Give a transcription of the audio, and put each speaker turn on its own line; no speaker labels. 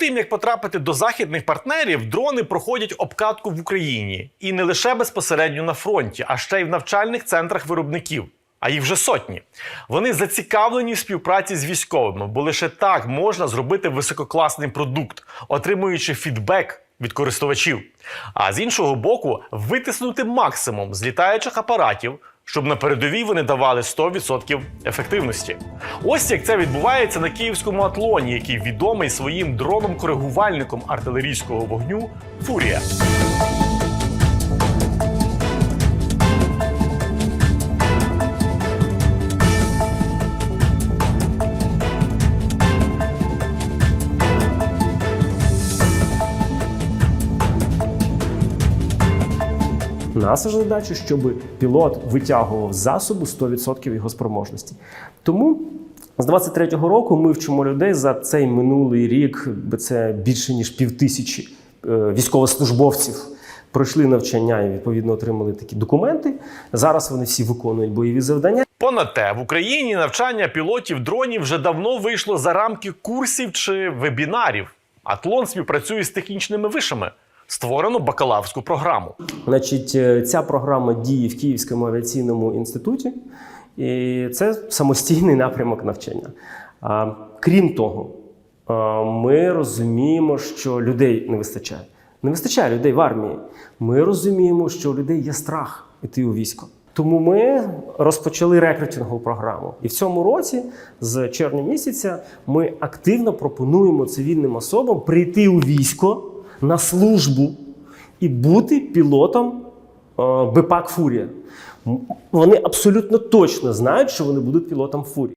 тим, як потрапити до західних партнерів, дрони проходять обкатку в Україні і не лише безпосередньо на фронті, а ще й в навчальних центрах виробників. А їх вже сотні. Вони зацікавлені в співпраці з військовими, бо лише так можна зробити висококласний продукт, отримуючи фідбек від користувачів. А з іншого боку, витиснути максимум з літаючих апаратів, щоб на передовій вони давали 100% ефективності. Ось як це відбувається на київському атлоні, який відомий своїм дроном-коригувальником артилерійського вогню Фурія.
Наша задача, щоб пілот витягував засобу 100% його спроможності. Тому з 23-го року ми вчимо людей за цей минулий рік, це більше ніж півтисячі е, військовослужбовців. Пройшли навчання і відповідно отримали такі документи. Зараз вони всі виконують бойові завдання.
Понад те, в Україні навчання пілотів дронів вже давно вийшло за рамки курсів чи вебінарів. Атлон співпрацює з технічними вишами. Створено бакалаврську програму.
Значить, е, ця програма діє в Київському авіаційному інституті, і це самостійний напрямок навчання. Крім того, ми розуміємо, що людей не вистачає. Не вистачає людей в армії. Ми розуміємо, що у людей є страх іти у військо. Тому ми розпочали рекрутингову програму. І в цьому році, з червня місяця, ми активно пропонуємо цивільним особам прийти у військо на службу і бути пілотом е, БПАК Фурія. Вони абсолютно точно знають, що вони будуть пілотом Фурії.